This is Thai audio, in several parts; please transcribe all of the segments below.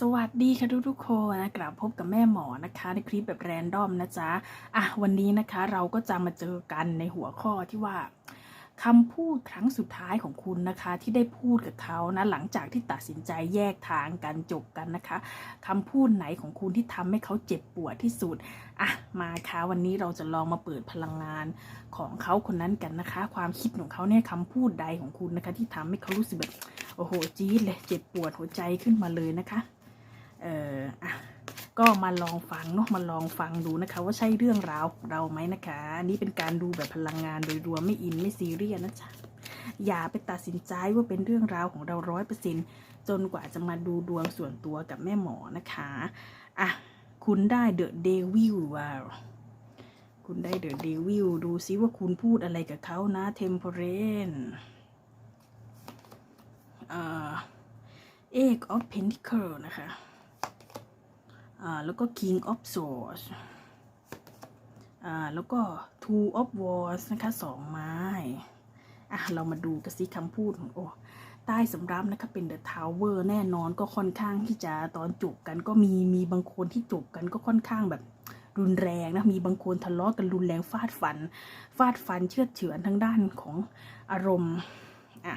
สวัสดีค่ะทุกทุกๆคนนะกลับพบกับแม่หมอนะคะในคลิปแบบแรนดอมนะจ๊ะอะวันนี้นะคะเราก็จะมาเจอกันในหัวข้อที่ว่าคำพูดครั้งสุดท้ายของคุณนะคะที่ได้พูดกับเขานะหลังจากที่ตัดสินใจแยกทางกันจบกันนะคะคำพูดไหนของคุณที่ทำให้เขาเจ็บปวดที่สุดอะมาค่ะวันนี้เราจะลองมาเปิดพลังงานของเขาคนนั้นกันนะคะ ความคิดของเขาเนี่ยคำพูดใดของคุณนะคะ ที่ทำให้เขารู้สึกแบบโอ้โหจี๊ดเลยเจ็บปวดหัวใจขึ้นมาเลยนะคะ เอออะก็มาลองฟังเนาะมาลองฟังดูนะคะ ว่าใช่เรื่องราวของเราไหมนะคะ อันนี้เป็นการดูแบบพลังงานโดยรวมไม่อินไม่ซีเรียสนะจ๊ะอย่าไปตัดสินใจว่าเป็นเรื่องราวของเราร้อยเปอร์เซ็นจนกว่าจะมาดูดวงส่วนตัวกับแม่หมอนะคะอะคุณได้เดอะเดวิลว้าคุณได้เดอะเดวิลดูซิว่าคุณพูดอะไรกับเขานะเทมเพเรนอ่าเอกออฟเพนทิเคิลนะคะ แล้วก็ King of Swords อ่าแล้วก็ Two of Wands นะคะสองไม้อะเรามาดูกันสิคำพูดของโอ้ใต้สำรับนะคะเป็น The Tower แน่นอนก็ค่อนข้างที่จะตอนจบกันก็มีมีบางคนที่จบกันก็ค่อนข้างแบบรุนแรงนะมีบางคนทะเลาะกันรุนแรงฟาดฟัน ฟาดฟันเชือดเฉือนทั้งด้านของอารมณ์อะ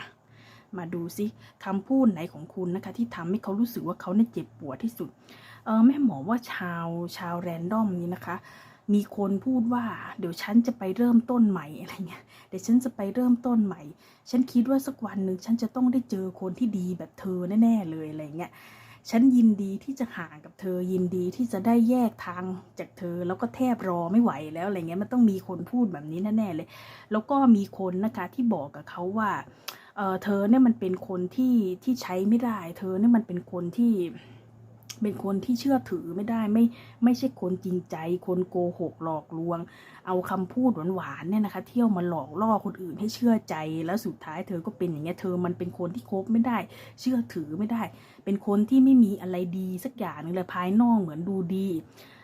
มาดูซิคำพูดไหนของคุณนะคะ ที่ทำให้เขารู้สึกว่าเขาเนี่ยเจ็บปวดที่สุดเออแม่หมอว่าชาวชาวแรนดอมนี้นะคะ มีคนพูดว่า เดี๋ยวฉันจะไปเริ่มต้นใหม่อะไรเงี้ยเดี๋ยวฉันจะไปเริ่มต้นใหม่ ฉันคิดว่าสักวันหนึ่งฉันจะต้องได้เจอคนที่ดีแบบเธอแน่ๆเลยอะไรเงี้ยฉันยินดีที่จะห่างกับเธอยินดีที่จะได้แยกทางจากเธอ แล้วก็แทบรอไม่ไหวแล้วอะไรเงี้ยมันต้องมีคนพูดแบบนี้แน่ๆเลย แล้วก็มีคนนะคะที่บอกกับเขาว่า เออเธอเนี่ยมันเป็นคนที่ที่ใช้ไม่ได้ เธอเนี่ยมันเป็นคนที่เป็นคนที่เชื่อถือไม่ได้ไม่ไม่ใช่คนจริงใจ คนโกหกหลอกลวง เอาคำพูดหวานๆเนี่ยนะคะ เที่ยวมาหลอกล่อคนอื่นให้เชื่อใจแล้วสุดท้ายเธอก็เป็นอย่างเงี้ยเธอมันเป็นคนที่คบไม่ได้ เชื่อถือไม่ได้ เป็นคนที่ไม่มีอะไรดีสักอย่างนึงเลยภายนอกเหมือนดูดี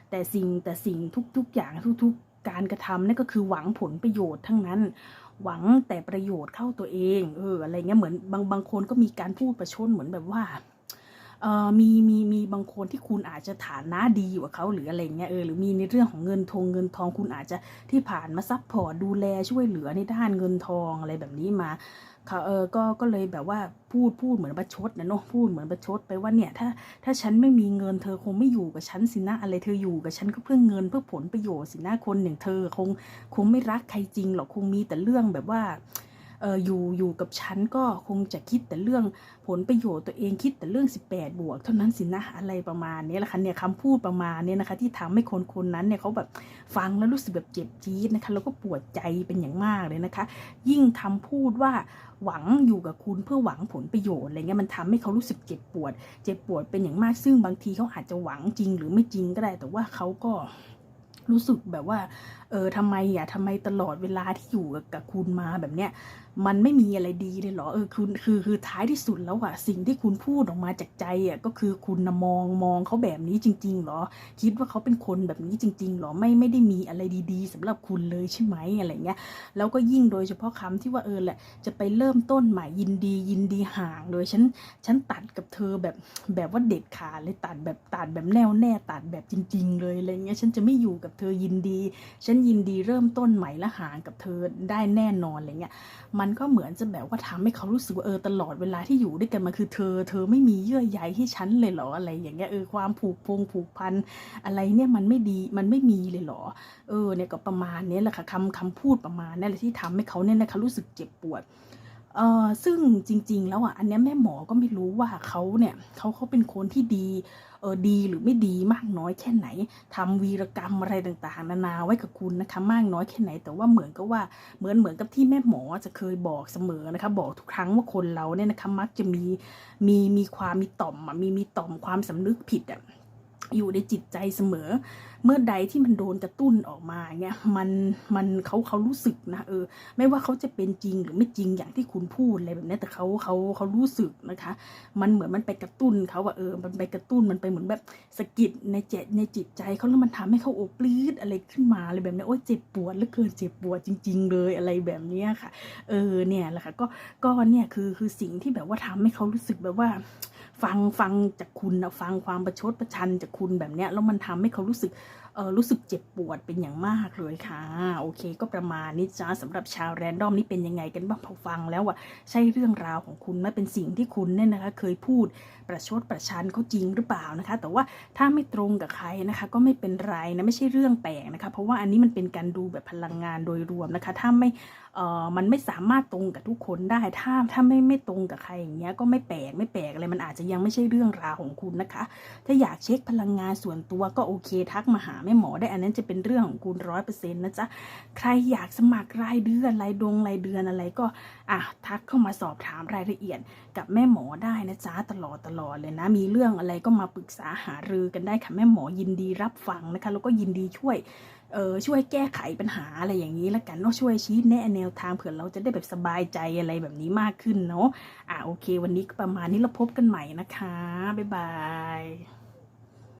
แต่สิ่งแต่สิ่งทุกๆอย่างทุก ๆ การกระทำนั่นก็คือหวังผลประโยชน์ทั้งนั้น หวังแต่ประโยชน์เข้าตัวเองเอออะไรเงี้ยเหมือนบางบางคนก็มีการพูดประชดเหมือนแบบว่าเออมีมีมีบางคนที่คุณอาจจะฐานะดีกว่าเขาหรืออะไรเงี้ยเออหรือมีในเรื่องของเงินทองเงินทองคุณอาจจะที่ผ่านมาซัพพอร์ตดูแลช่วยเหลือในด้านเงินทองอะไรแบบนี้มา เขาเออก็ก็เลยแบบว่าพูดพูดเหมือนประชดนะเนาะพูดเหมือนประชดไปว่าเนี่ยถ้าถ้าฉันไม่มีเงินเธอคงไม่อยู่กับฉันสินะอะไรเธออยู่กับฉันก็เพื่อเงินเพื่อผลประโยชน์สินะคนอย่างเธอคงคงไม่รักใครจริงหรอกคงมีแต่เรื่องแบบว่า อออยู่อยู่กับฉันก็คงจะคิดแต่เรื่องผลประโยชน์ตัวเองคิดแต่เรื่อง 18 บวก เท่านั้นสินะอะไรประมาณนี้แหละค่ะเนี่ยคำพูดประมาณนี้นะคะ ที่ทำให้คนคนนั้นเนี่ยเขาแบบฟังแล้วรู้สึกแบบเจ็บจี๊ดนะคะแล้วก็ปวดใจเป็นอย่างมากเลยนะคะ ยิ่งคำพูดว่าหวังอยู่กับคุณเพื่อหวังผลประโยชน์อะไรเงี้ยมันทำให้เขารู้สึกเจ็บปวด เจ็บปวดเป็นอย่างมากซึ่งบางทีเขาอาจจะหวังจริงหรือไม่จริงก็ได้ แต่ว่าเขาก็รู้สึกแบบว่า เออทำไมอะทำไมตลอดเวลาที่อยู่กับคุณมาแบบเนี้ยมันไม่มีอะไรดีเลยเหรอเออคือคือคือท้ายที่สุดแล้วอะสิ่งที่คุณพูดออกมาจากใจอะก็คือคุณนะมองมองเขาแบบนี้จริงๆเหรอ คิดว่าเขาเป็นคนแบบนี้จริงๆเหรอไม่ไม่ได้มีอะไรดี ๆสำหรับคุณเลยใช่ไหมอะไรเงี้ยแล้วก็ยิ่งโดยเฉพาะคำที่ว่าเออแหละจะไปเริ่มต้นใหม่ยินดียินดีห่างโดยฉันฉันตัดกับเธอแบบแบบว่าเด็ดขาดเลยตัดแบบตัดแบบแน่วแน่ตัดแบบจริง ๆ เลยอะไรเงี้ยฉันจะไม่อยู่กับเธอยินดี ฉันยินดีเริ่มต้นใหม่และห่างกับเธอได้แน่นอนอะไรเงี้ยมันก็เหมือนจะแบบว่าทำให้เขารู้สึกว่าเออตลอดเวลาที่อยู่ด้วยกันมาคือเธอ เธอไม่มีเยื่อใยให้ฉันเลยเหรออะไรอย่างเงี้ยเออความผูกพงผูกพันอะไรเนี่ยมันไม่ดีมันไม่มีเลยเหรอ เออเนี่ยก็ประมาณนี้แหละค่ะคำคำพูดประมาณนี้แหละที่ทำให้เขาเนี่ยนะคะรู้สึกเจ็บปวด เออซึ่งจริง ๆ แล้วอะอันนี้แม่หมอก็ไม่รู้ว่าเขาเนี่ยเขาเขาเป็นคนที่ดีเออดีหรือไม่ดีมากน้อยแค่ไหนทำวีรกรรมอะไรต่างๆ นานาไว้กับคุณนะคะมากน้อยแค่ไหน แต่ว่าเหมือนกับว่าเหมือนเหมือนกับที่แม่หมอจะเคยบอกเสมอนะคะบอกทุกครั้งว่าคนเราเนี่ยนะคะมักจะมีมีมีความมีต่อมอะมีมีต่อมความสำนึกผิดอะ อยู่ในจิตใจเสมอ เมื่อใดที่มันโดนกระตุ้นออกมาเงี้ยมันมันเขาเขารู้สึกนะเออ ไม่ว่าเขาจะเป็นจริงหรือไม่จริงอย่างที่คุณพูดอะไรแบบนี้แต่เขาเขาเขารู้สึกนะคะ มันเหมือนมันไปกระตุ้นเขาว่าเออ มันไปกระตุ้นมันไปเหมือนแบบสะกิดในเจตในจิตใจเขาแล้วมันทำให้เขาโอบปลื้ดอะไรขึ้นมาอะไรแบบนี้โอ้ยเจ็บปวดเหลือเกินเจ็บปวดจริง ๆ เลยอะไรแบบนี้ค่ะ เออเนี่ยแหละค่ะก็ก็เนี่ยคือคือสิ่งที่แบบว่าทำให้เขารู้สึกแบบว่า ฟังฟังจากคุณนะฟังความประชดประชันจากคุณแบบเนี้ยแล้วมันทำให้เขารู้สึก รู้สึกเจ็บปวดเป็นอย่างมากเลยค่ะ โอเค ก็ประมาณนี้จ้าสำหรับชาวแรนดอมนี่เป็นยังไงกันบ้างพอฟังแล้วอะใช่เรื่องราวของคุณไหมเป็นสิ่งที่คุณเนี่ยนะคะ เคยพูดประชดประชันเขาจริงหรือเปล่านะคะ แต่ว่าถ้าไม่ตรงกับใครนะคะ ก็ไม่เป็นไรนะไม่ใช่เรื่องแปลกนะคะ เพราะว่าอันนี้มันเป็นการดูแบบพลังงานโดยรวมนะคะ ถ้าไม่เอ่อมันไม่สามารถตรงกับทุกคนได้ถ้าถ้าไม่ไม่ตรงกับใครอย่างเงี้ยก็ไม่แปลกไม่แปลกอะไรมันอาจจะยังไม่ใช่เรื่องราวของคุณนะคะ ถ้าอยากเช็คพลังงานส่วนตัวก็โอเคทักมาหาแม่หมอได้ อันนั้นจะเป็นเรื่องของคุณร้อยเปอร์เซ็นต์นะจ๊ะ ใครอยากสมัครรายเดือนรายดงรายเดือนอะไรก็อะทักเข้ามาสอบถามรายละเอียดกับแม่หมอได้นะจ๊ะตลอดตลอดเลยนะ มีเรื่องอะไรก็มาปรึกษาหารือกันได้ค่ะแม่หมอยินดีรับฟังนะคะ แล้วก็ยินดีช่วยเออช่วยแก้ไขปัญหาอะไรอย่างนี้แล้วกันเนาะช่วยชี้แนะแนวทางเผื่อเราจะได้แบบสบายใจอะไรแบบนี้มากขึ้นเนาะอะโอเค วันนี้ก็ประมาณนี้เราพบกันใหม่นะคะ บ๊ายบาย